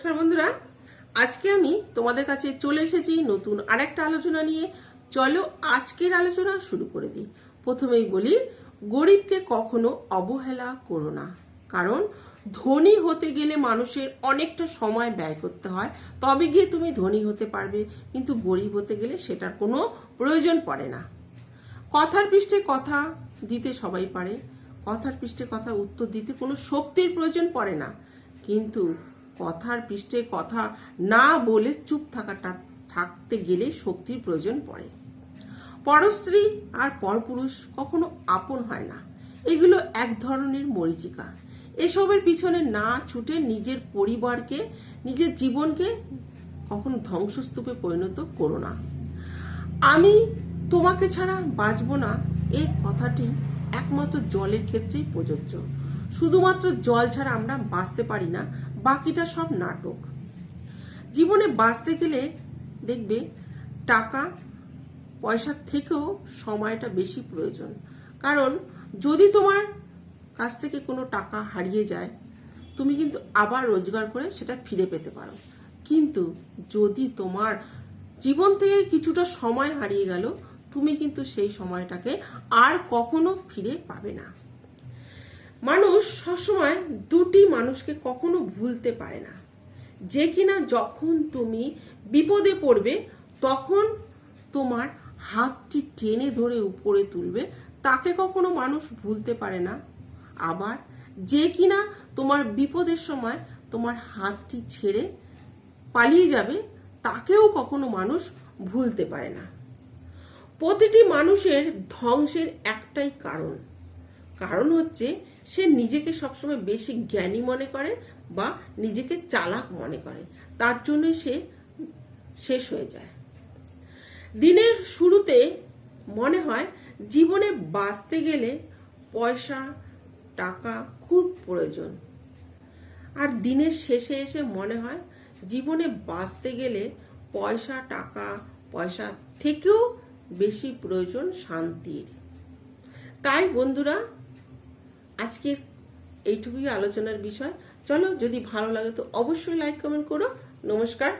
নমস্কার বন্ধুরা, আজকে আমি তোমাদের কাছে চলে এসেছি নতুন আরেকটা আলোচনা নিয়ে। চলো আজকের আলোচনা শুরু করে দিই। প্রথমেই বলি, গরিবকে কখনো অবহেলা করো না। কারণ, ধনী হতে গেলে মানুষের অনেকটা সময় ব্যয় করতে হয়। তবে গিয়ে তুমি ধনী হতে পারবে, কিন্তু গরিব হতে গেলে সেটার কোনো প্রয়োজন পড়ে না। কথার পৃষ্ঠে কথা দিতে সবাই পারে, কথার পৃষ্ঠে কথা উত্তর দিতে কোনো শক্তির প্রয়োজন পড়ে না। কিন্তু কথার পৃষ্ঠে কথা না বলে চুপ থাকাটা থাকতে গেলে শক্তির প্রয়োজন পড়ে। পরস্ত্রী আর পরপুরুষ কখনো আপন হয় না। এগুলো এক ধরনের মরিচিকা। এসবের পিছনে না ছুটে নিজের পরিবারকে, নিজের জীবনকে কখনো ধ্বংসস্তূপে পরিণত করো না। আমি তোমাকে ছাড়া বাঁচবো না এই কথাটি একমাত্র জলের ক্ষেত্রেই প্রযোজ্য। শুধুমাত্র জল ছাড়া আমরা বাঁচতে পারি না, বাকিটা সব নাটক। জীবনে বাঁচতে গেলে দেখবে টাকা, পয়সার থেকেও সময়টা বেশি প্রয়োজন। কারণ যদি তোমার কাছ থেকে কোনো টাকা হারিয়ে যায়, তুমি কিন্তু আবার রোজগার করে সেটা ফিরে পেতে পারো। কিন্তু যদি তোমার জীবন থেকে কিছুটা সময় হারিয়ে গেল, তুমি কিন্তু সেই সময়টাকে আর কখনো ফিরে পাবে না। মানুষ সবসময় দুটি মানুষকে কখনো ভুলতে পারে না। যে কিনা যখন তুমি বিপদে পড়বে, তখন তোমার হাতটি টেনে ধরে উপরে তুলবে। তাকে কখনো মানুষ ভুলতে পারে না। আবার যে কিনা তোমার বিপদের সময় তোমার হাতটি ছেড়ে পালিয়ে যাবে, তাকেও কখনো মানুষ ভুলতে পারে না। প্রতিটি মানুষের ধ্বংসের একটাই কারণ। কারণ হচ্ছে সে নিজেকে সবসময় বেশি জ্ঞানী মনে করে বা নিজেকে চালাক মনে করে। তার জন্য সে শেষ হয়ে যায়। দিনের শুরুতে মনে হয় জীবনে বাঁচতে গেলে পয়সা, টাকা খুব প্রয়োজন। আর দিনের শেষে এসে মনে হয় জীবনে বাঁচতে গেলে পয়সা, টাকা, পয়সা থেকেও বেশি প্রয়োজন শান্তির। তাই বন্ধুরা আজকের এইটুকুই আলোচনার বিষয়। চলো যদি ভালো লাগে তো অবশ্যই লাইক কমেন্ট করো। নমস্কার।